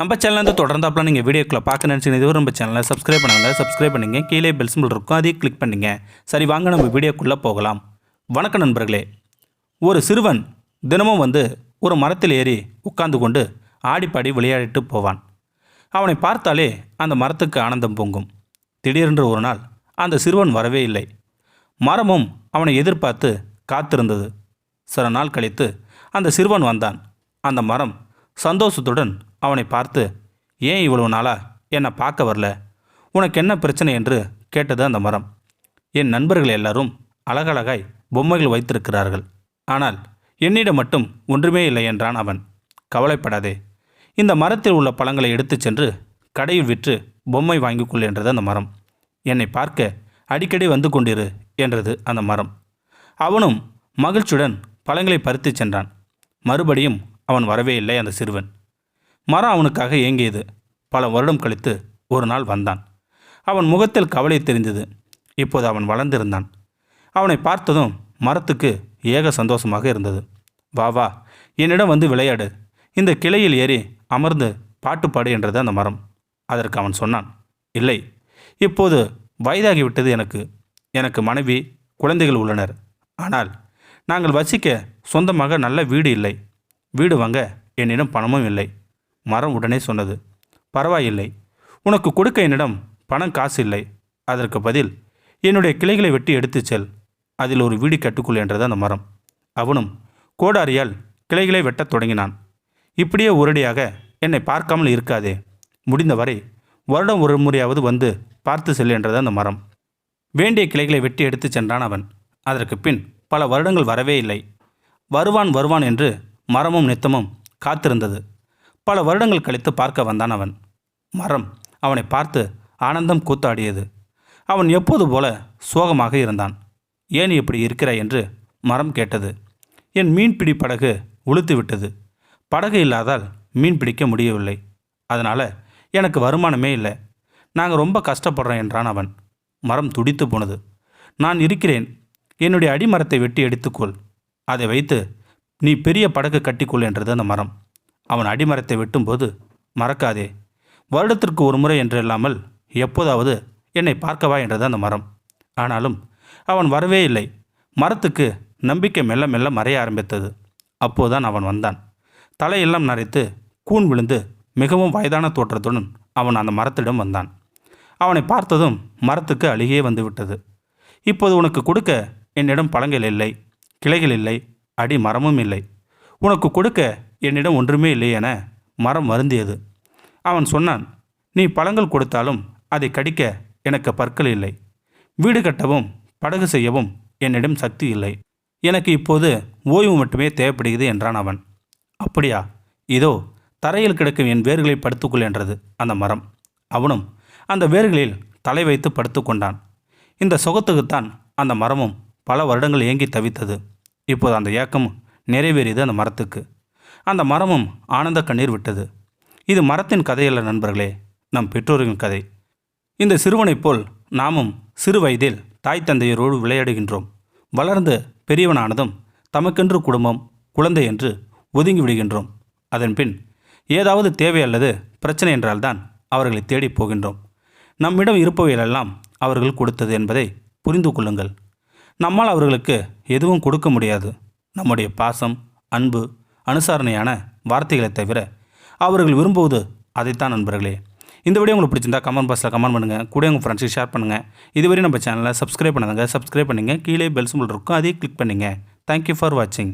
நம்ம சேனலேருந்து தொடர்ந்தாப்புல நீங்கள் வீடியோக்குள்ள பார்க்க நினச்சிங்க இதுவரை நம்ம சேனலை சப்ஸ்கிரைப் பண்ணுங்கள் சப்ஸ்கிரைப் பண்ணுங்கள் கீழே பெல் சிம்பிள் இருக்கும். அதையும் கிளிக் பண்ணுங்கள் சரி வாங்க நம்ம வீடியோக்குள்ளே போகலாம். வணக்கம் நண்பர்களே. ஒரு சிறுவன் தினமும் வந்து ஒரு மரத்தில் ஏறி உட்கார்ந்து கொண்டு ஆடிப்பாடி விளையாடிட்டு போவான். அவனை பார்த்தாலே அந்த மரத்துக்கு ஆனந்தம் பொங்கும். திடீரென்று ஒரு நாள் அந்த சிறுவன் வரவே இல்லை. மரமும் அவனை எதிர்பார்த்து காத்திருந்தது. சில நாள் கழித்து அந்த சிறுவன் வந்தான். அந்த மரம் சந்தோஷத்துடன் அவனை பார்த்து ஏன் இவ்வளவு நாளாக என்னை பார்க்க வரல. உனக்கு என்ன பிரச்சனை? என்று கேட்டது அந்த மரம். என் நண்பர்கள் எல்லாரும் அழகழகாய் பொம்மைகள் வைத்திருக்கிறார்கள். ஆனால் என்னிடம் மட்டும் ஒன்றுமே இல்லை என்றான் அவன். கவலைப்படாதே. இந்த மரத்தில் உள்ள பழங்களை எடுத்துச் சென்று கடையில் விற்று பொம்மை வாங்கி கொள் என்றது அந்த மரம். என்னை பார்க்க அடிக்கடி வந்து கொண்டிரு என்றது அந்த மரம். அவனும் மகிழ்ச்சியுடன் பழங்களை பறித்துச் சென்றான். மறுபடியும் அவன் வரவே இல்லை அந்த சிறுவன். மரம் அவனுக்காக ஏங்கியது. பல வருடம் கழித்து ஒரு நாள் வந்தான். அவன் முகத்தில் கவலை தெரிந்தது. இப்போது அவன் வளர்ந்திருந்தான். அவனை பார்த்ததும் மரத்துக்கு ஏக சந்தோஷமாக இருந்தது. வா வா என்னிடம் வந்து விளையாடு. இந்த கிளையில் ஏறி அமர்ந்து பாட்டு பாடு என்றது அந்த மரம். அதற்கு அவன் சொன்னான் இல்லை இப்போது வயதாகிவிட்டது எனக்கு. எனக்கு மனைவி குழந்தைகள் உள்ளனர். ஆனால் நாங்கள் வசிக்க சொந்தமாக நல்ல வீடு இல்லை. வீடு வாங்க என்னிடம் பணமும் இல்லை. மரம் உடனே சொன்னது பரவாயில்லை. உனக்கு கொடுக்க என்னிடம் பணம் காசு இல்லை. அதற்கு பதில் என்னுடைய கிளைகளை வெட்டி எடுத்துச் செல். அதில் ஒரு வீடு கட்டுக்குள் என்றது அந்த மரம். அவனும் கோடாரியால் கிளைகளை வெட்டத் தொடங்கினான். இப்படியே ஒரடியாக என்னை பார்க்காமல் இருக்காதே. முடிந்தவரை வருடம் ஒரு முறையாவது வந்து பார்த்து செல் என்றது அந்த மரம். வேண்டிய கிளைகளை வெட்டி எடுத்துச் சென்றான் அவன். அதற்கு பின் பல வருடங்கள் வரவே இல்லை. வருவான் வருவான் என்று மரமும் நித்தமும் காத்திருந்தது. பல வருடங்கள் கழித்து பார்க்க வந்தான் அவன். மரம் அவனை பார்த்து ஆனந்தம் கூத்தாடியது. அவன் எப்போது போல சோகமாக இருந்தான். ஏன் இப்படி இருக்கிறாய் என்று மரம் கேட்டது. என் மீன்பிடி படகு உளுத்து விட்டது. படகு இல்லாதால் மீன் பிடிக்க முடியவில்லை. அதனால் எனக்கு வருமானமே இல்லை. நாங்கள் ரொம்ப கஷ்டப்படுறோம் என்றான் அவன். மரம் துடித்து போனது. நான் இருக்கிறேன். என்னுடைய அடிமரத்தை வெட்டி எடுத்துக்கொள். அதை வைத்து நீ பெரிய படகு கட்டிக்கொள் என்றது அந்த மரம். அவன் அடிமரத்தை வெட்டும்போது மறக்காதே வருடத்திற்கு ஒரு முறை என்றில்லாமல் எப்போதாவது என்னை பார்க்கவா? என்றது அந்த மரம். ஆனாலும் அவன் வரவே இல்லை. மரத்துக்கு நம்பிக்கை மெல்ல மெல்ல மறைய ஆரம்பித்தது. அப்போதான் அவன் வந்தான். தலையெல்லாம் நரைத்து கூன் விழுந்து மிகவும் வயதான தோற்றத்துடன் அவன் அந்த மரத்திடம் வந்தான். அவனை பார்த்ததும் மரத்துக்கு அழுகியே வந்துவிட்டது. இப்போது உனக்கு கொடுக்க என்னிடம் பழங்கள் இல்லை கிளைகள் இல்லை அடி மரமும் இல்லை. உனக்கு கொடுக்க என்னிடம் ஒன்றுமே இல்லை என மரம் வருந்தியது. அவன் சொன்னான் நீ பழங்கள் கொடுத்தாலும் அதை கடிக்க எனக்கு பற்கள் இல்லை. வீடு கட்டவும் படகு செய்யவும் என்னிடம் சக்தி இல்லை. எனக்கு இப்போது ஓய்வு மட்டுமே தேவைப்படுகிறது என்றான் அவன். அப்படியா? இதோ தரையில் கிடக்கும் என் வேர்களை படுத்துக்கொள் என்றது அந்த மரம். அவனும் அந்த வேர்களில் தலை வைத்து படுத்துக்கொண்டான் இந்த சுகத்துக்குத்தான் அந்த மரமும் பல வருடங்கள் ஏங்கி தவித்தது. இப்போது அந்த ஏக்கம் நிறைவேறியது அந்த மரத்துக்கு. அந்த மரமும் ஆனந்த கண்ணீர் விட்டது. இது மரத்தின் கதையல்ல நண்பர்களே நம் பெற்றோரின் கதை. இந்த சிறுவனைப் போல் நாமும் சிறு வயதில் தாய் தந்தையரோடு விளையாடுகின்றோம். வளர்ந்து பெரியவனானதும் தமக்கென்று குடும்பம் குழந்தை என்று ஒதுங்கி விடுகின்றோம். அதன்பின் ஏதாவது தேவை அல்லது பிரச்சனை என்றால்தான் அவர்களை தேடிப் போகின்றோம். நம்மிடம் இருப்பவைகளெல்லாம் அவர்கள் கொடுத்தது என்பதை புரிந்து கொள்ளுங்கள். நம்மால் அவர்களுக்கு எதுவும் கொடுக்க முடியாது. நம்முடைய பாசம் அன்பு அனுசாரணையான வார்த்தைகளை தவிர அவர்கள் விரும்புவது அதைத்தான் நண்பர்களே. இந்த வீடியோ உங்களுக்கு பிடிச்சிருந்தா கமெண்ட் பாக்ஸில் கமெண்ட் பண்ணுங்கள் கூட உங்கள் ஃப்ரெண்ட்ஸுக்கு ஷேர் பண்ணுங்கள் இதுவரை நம்ம சேனலை சப்ஸ்கிரைப் பண்ணுங்க சப்ஸ்கிரைப் பண்ணுங்கள் கீழே பெல் சிம்பிள் இருக்கும். அதையும் கிளிக் பண்ணுங்கள் தேங்க்யூ ஃபார் வாட்சிங்